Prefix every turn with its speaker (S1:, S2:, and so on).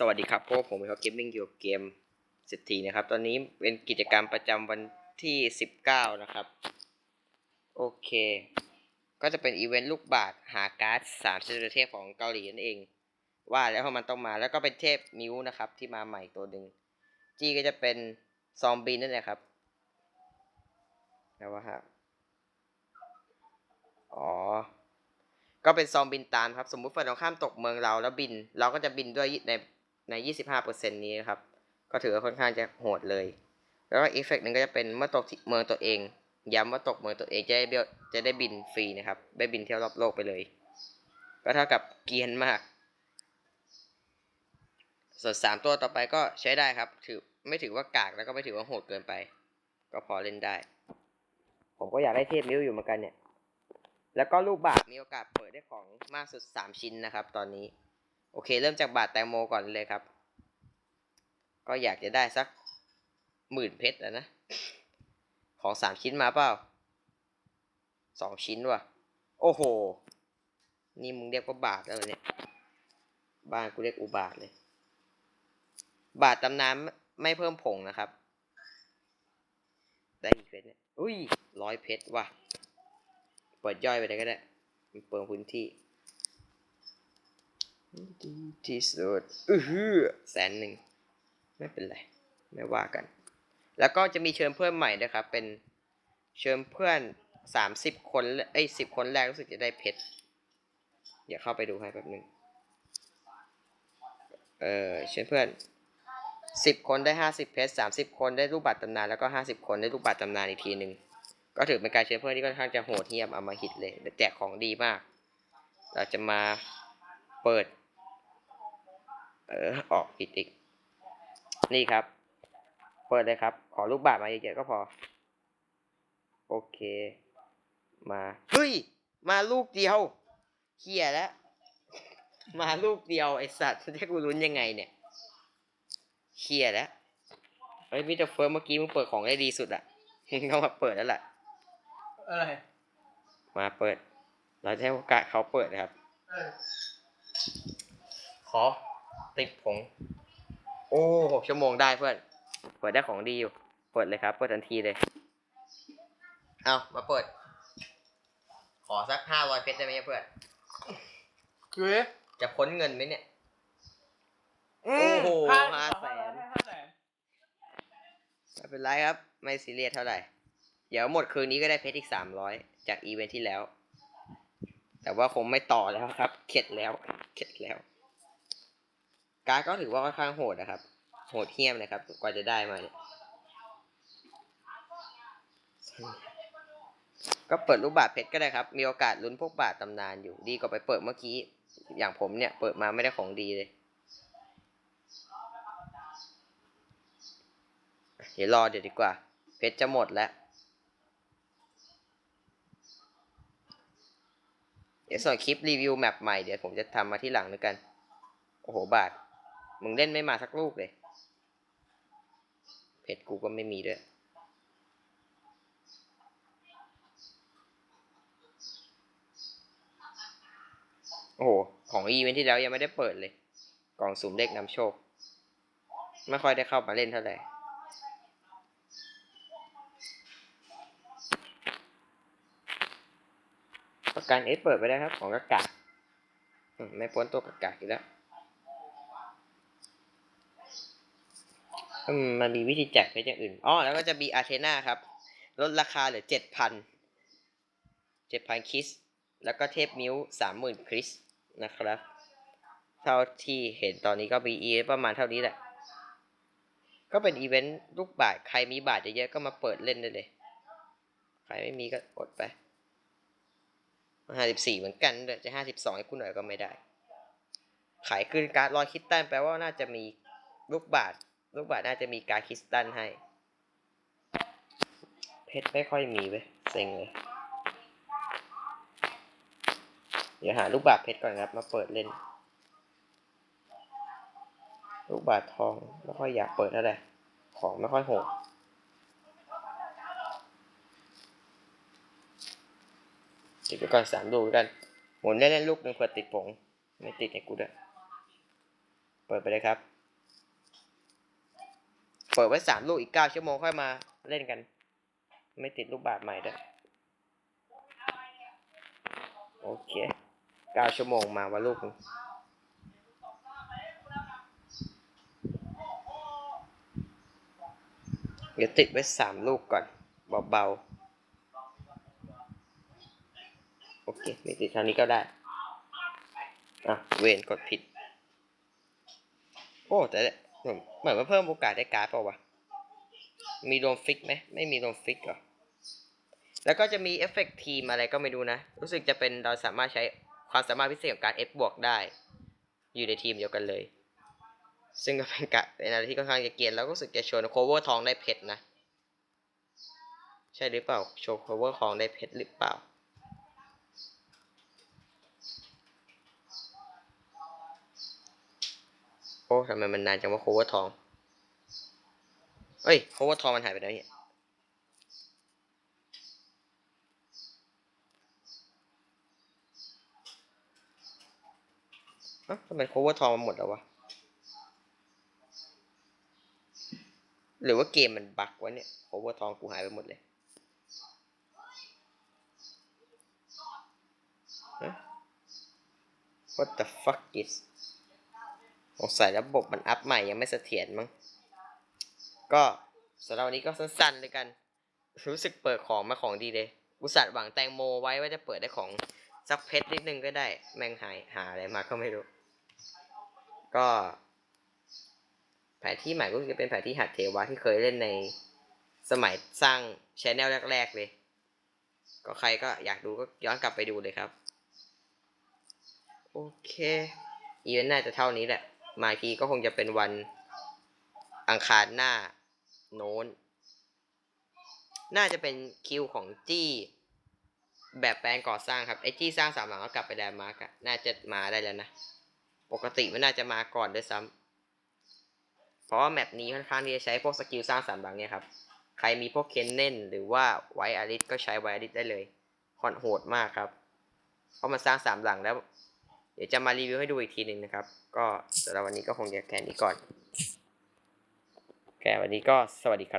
S1: สวัสดีครับพวกผมครับเกมมิ่งอยู่กับเกมเศรษฐีนะครับ ตอนนี้เป็นกิจกรรมประจำวันที่สิบเก้านะครับ โอเค ก็จะเป็นอีเวนต์ลูกบาทหาการ์ดสามชนิดเทพของเกาหลีนั่นเอง ว่าแล้วมันต้องมาแล้วก็เป็นเทพมิวนะครับ ที่มาใหม่ตัวหนึ่งจีก็จะเป็นซอมบี้นั่นแหละครับแล้วว่าฮะอ๋อ ก็เป็นซอมบินตามครับ สมมุติฝ่ายตรงข้ามตกเมืองเราแล้วบิน เราก็จะบินด้วยใน ใน 25%นี้นะครับ ก็ถือว่าค่อนข้างจะโหดเลย แล้วก็อีเฟกหนึ่งก็จะเป็นเมื่อตกเมืองตัวเอง ย้ำว่าตกเมืองตัวเองจะได้จะได้บินฟรีนะครับ ได้บินเที่ยวรอบโลกไปเลย ก็เท่ากับเกียนมาก ส่วนสามตัวต่อไปก็ใช้ได้ครับ ถือไม่ถือว่ากากแล้วก็ไม่ถือว่าโหดเกินไป ก็พอเล่นได้ ผมก็อยากได้เทพมิวอยู่เหมือนกันเนี่ย แล้วก็รูปบาทมีโอกาสเปิดได้ของมากสุด 3 ชิ้นนะครับ ตอนนี้ โอเค เริ่มจากบาทแตงโมก่อนเลยครับ ก็อยากจะได้สักหมื่นเพชรอะนะ ของสามชิ้นมาเปล่าสองชิ้นว่ะ โอ้โห นี่มึงเรียกว่าบาทแล้วเหรอเนี่ย บ้านกูเรียกอุบาทเลย บาทตำนานไม่เพิ่มผงนะครับ ได้กี่เพชรเนี่ย อุ้ยร้อยเพชรว่ะ เปิดย่อยไปเลยก็ได้ มันเปิดพื้นที่ ดีที่สุดอือฮือแสนหนึ่งไม่เป็นไร ไม่ว่ากัน แล้วก็จะมีเชิญเพื่อนใหม่นะครับ เป็นเชิญเพื่อนสามสิบคนเอ้ยสิบคนแรกรู้สึกจะได้เพชรอย่าเข้าไปดูให้แป๊บนึงเออเชิญเพื่อนสิบคนได้ห้าสิบเพชรสามสิบคนได้รูปบัตรตำนานแล้วก็ห้าสิบคนได้รูปบัตรตำนานอีกทีหนึ่งก็ถือเป็นการเชิญเพื่อนที่ค่อนข้างจะโหดเหี้ยมเอามาหิตเลยแจกของดีมาก เราจะมาเปิด เออออกผิดอีกนี่ครับ เปิดเลยครับ ขอลูกบาทมาเยอะๆก็พอ โอเค มาเฮ้ย มาลูกเดียวเฮียแล้ว มาลูกเดียวไอสัตว์จะกูลุ้นยังไงเนี่ยเฮียแล้วเฮ้ยมิสเตอร์เฟิร์สเมื่อกี้มึงเปิดของได้ดีสุดอะมึงต้องมาเปิดแล้วล่ะ
S2: อะไร
S1: มาเปิด เราจะให้โอกาสเขาเปิดนะครับ
S2: เออ
S1: ขอ ติดผง โอ้หกชั่วโมงได้เพื่อนเปิดได้ของดีอยู่เปิดเลยครับเปิดทันทีเลย เอามาเปิด ขอสักห้าร้อยเพชรได้ไหมเพื่อน
S2: คือ
S1: จะพ้นเงินไหมเนี่ย
S2: โอ้
S1: โห
S2: ห้า
S1: ห้า
S2: แส
S1: แส
S2: น
S1: น
S2: ห้าแสน
S1: ไม่เป็นไรครับ ไม่ซีเรียสเท่าไหร่ เดี๋ยวหมดคืนนี้ก็ได้เพชรอีกสามร้อยจากอีเวนท์ที่แล้ว แต่ว่าคงไม่ต่อแล้วครับ เข็ดแล้ว เข็ดแล้ว การดก็ถือว่าค่อนข้างโหดนะครับ โหดเหี้ยมนะครับ กว่าจะได้มาเนี่ย ก็เปิดรูปบาทเพชรก็ได้ครับ มีโอกาสลุ้นพวกบาทตำนานอยู่ ดีกว่าไปเปิดเมื่อกี้ อย่างผมเนี่ย เปิดมาไม่ได้ของดีเลย เดี๋ยวรอเดี๋ยวดีกว่า เพชรจะหมดแล้ว เดี๋ยวส่วนคลิปรีวิวแมปใหม่เดี๋ยวผมจะทำมาที่หลังด้วยกัน โอ้โห บาท มึงเล่นไม่มาสักลูกเลย เพชรกูก็ไม่มีด้วย โอ้โห ของอีเวนท์ที่แล้วยังไม่ได้เปิดเลย กล่องสุ่มเลขนำโชค ไม่ค่อยได้เข้ามาเล่นเท่าไหร่ประกันเอสเปิดไปได้ครับ ของกากาไม่พ้นตัวกากาอีกแล้ว อืมมันมีวิธีแจกเพชรอย่างอื่นอ๋อแล้วก็จะมีอาเทนาครับ ลดราคาเหลือเจ็ดพันเจ็ดพันคริส แล้วก็เทพมิวสามหมื่นคริสนะครับ เท่าที่เห็นตอนนี้ก็มีอีประมาณเท่านี้แหละ ก็เป็นอีเวนต์ลูกบาทใครมีบาทเยอะๆก็มาเปิดเล่นได้เลย ใครไม่มีก็อดไปห้าสิบสี่เหมือนกันด้วยจะห้าสิบสองให้คุณหน่อยก็ไม่ได้ ขายขึ้นการ์ดรอยคริสตันแปลว่าน่าจะมีลูกบาท ลูกบาทน่าจะมีการคริสตันให้ เพชรไม่ค่อยมีเว้ยเซ็งเลย เดี๋ยวหาลูกบาทเพชรก่อนครับ มาเปิดเล่น ลูกบาททองไม่ค่อยอยากเปิดเท่าไหร่ของไม่ค่อยโหดติดไปก่อนสามลูกกัน หมุนเล่นๆลูกหนึ่งเผื่อติดผง ไม่ติดไอ้กูด้วย เปิดไปเลยครับ เปิดไว้สามลูกอีกเก้าชั่วโมงค่อยมาเล่นกัน ไม่ติดลูกบาศก์ใหม่ด้วยโอเคเก้าชั่วโมงมาวันลูกเดี๋ยวติดไว้สามลูกก่อนเบาๆ โอเค ไม่ติดเท่านี้ก็ได้ อะ เวนกดผิด โอ้ แต่ เหมือนว่าเพิ่มโอกาสได้การ์ดเปล่าวะ มีโดนฟิกไหมไม่มีโดนฟิกเหรอ แล้วก็จะมีเอฟเฟกต์ทีมอะไรก็ไม่รู้นะ รู้สึกจะเป็นเราสามารถใช้ความสามารถพิเศษของการ F บวกได้ อยู่ในทีมเดียวกันเลย ซึ่งก็เป็นกะเป็นอะไรที่ค่อนข้างจะเกียนแล้วก็รู้สึกจะชวนโคเวอร์ทองได้เพชรนะ ใช่หรือเปล่า โชว์โคเวอร์ทองได้เพชรหรือเปล่า โอ้ ทำไมมันนานจังว่าโคเวอร์ทองเอ้ยโคเวอร์ทองมันหายไปไหนเนี่ยเอ้าทำไมโคเวอร์ทองมันหมดแล้ววะ หรือว่าเกมมันบั๊กวะเนี่ยโคเวอร์ทองกูหายไปหมดเลยฮะ What the fuck is สงสัยระบบมันอัพใหม่ยังไม่เสถียรมั้ง ก็สำหรับวันนี้ก็สั้นๆเลยกัน รู้สึกเปิดของมาของดีเลยอุตส่าห์หวังแตงโมไว้ว่าจะเปิดได้ของสักเพชรนิดนึงก็ได้ แมงหายหาอะไรมาก็ไม่รู้ ก็ แผนที่ใหม่ก็จะเป็นแผนที่หัดเทวะที่เคยเล่นในสมัยสร้างชแนลแรก ๆ เลย ก็ใครก็อยากดูก็ย้อนกลับไปดูเลยครับ โอเค อีเวนต์น่าจะเท่านี้แหละ มาอีกทีก็คงจะเป็นวันอังคารหน้าโน้น น่าจะเป็นคิวของจี้แบบแปลงก่อสร้างครับไอจี้สร้างสามหลังก็กลับไปแดนมาร์กน่าจะมาได้แล้วนะ ปกติมันน่าจะมาก่อนด้วยซ้ำเพราะว่าแมปนี้ค่อนข้างที่จะใช้พวกสกิลสร้างสามหลังเนี่ยครับ ใครมีพวกเคนเน่นหรือว่าไวอาริสก็ใช้ไวอาริสได้เลยคอนโหดมากครับ เพราะมันสร้างสามหลังแล้ว เดี๋ยวจะมารีวิวให้ดูอีกทีหนึ่งนะครับ ก็สำหรับวันนี้ก็คงจะแค่นี้ก่อนแค่วันนี้ก็สวัสดีครับ